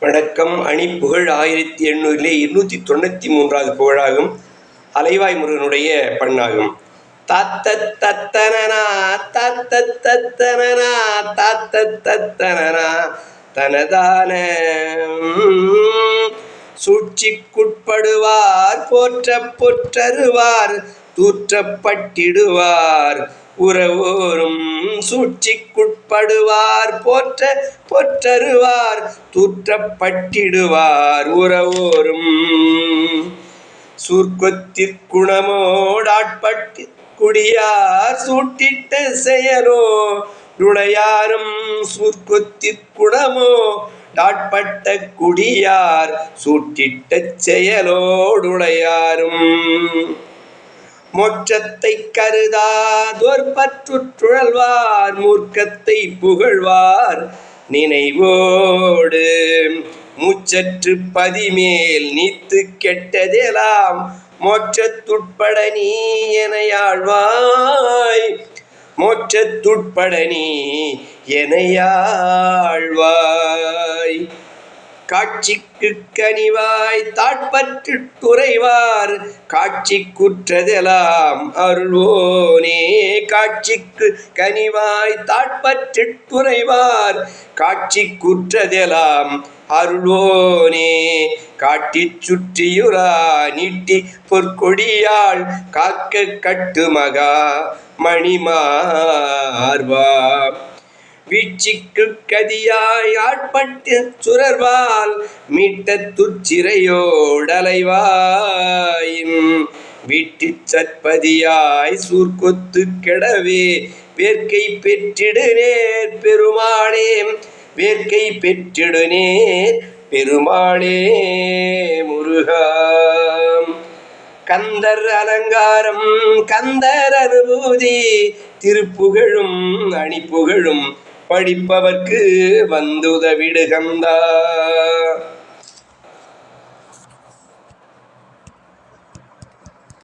வணக்கம். அணி புகழ் ஆயிரத்தி எண்ணூறிலே இருநூற்றி தொண்ணூற்றி மூன்றாவது புகழாகும். அலைவாய் முருகனுடைய பண்ணாகும். தத்த தத்தனனா தத்த தத்தனனா தத்த தத்தனனா தனதான சூழ்ச்சிக்குட்படுவார் போற்ற பொற்றருவார் தூற்றப்பட்டிடுவார். உறவோரும் சூழ்ச்சிக்குட்படுவார் போற்ற பொற்றருவார் தூற்றப்பட்டிடுவார் உறவோரும். சூர்க்கொத்திற்குணமோடாட்பட்டு குடியார் சூட்டிட்ட செயலோ நுழையாரும் சூர்க்கொத்திற்குணமோ டாட்பட்ட குடியார் சூட்டிட்ட செயலோடுடையாரும் மோட்சத்தை கருதாதோர் பற்றுற்றுழல்வார் மூர்க்கத்தை புகழ்வார். நினைவோடு மூச்சற்று பதிமேல் நீத்து கெட்டதெல்லாம் மோட்சத்துட்பட நீ எனையாழ்வாய். மோட்சத்துட்பட நீ எனையாழ்வாய். காட்சிக்கு கனிவாய் தாட்பற்று துறைவார். காட்சி குற்றதெல்லாம் அருள்வோனே காட்சிக்கு கனிவாய் தாட்பற்று துறைவார். காட்சி குற்றதெல்லாம் அருள்வோனே காட்டிச் சுற்றியுரா நீட்டி பொற்கொடியாள். காக்க கட்டு மகா மணிமார்வா. வீழ்ச்சிக்கு கதியாய் ஆட்பட்டு சுரர்வால் மீட்ட துச்சிறையோடலைவாயின் வீட்டு சற்பதியாய் சூர்கொத்து கெடவே வேர்க்கை பெற்றிடு நேர் பெருமாளே. வேர்க்கை பெற்றிடு நேர் பெருமாளே முருகா. கந்தர் அலங்காரம் கந்தர் அனுபூதி திருப்புகழும் அணிப்புகழும் படிப்பவர்க்கு வந்துதவிடுகந்தா.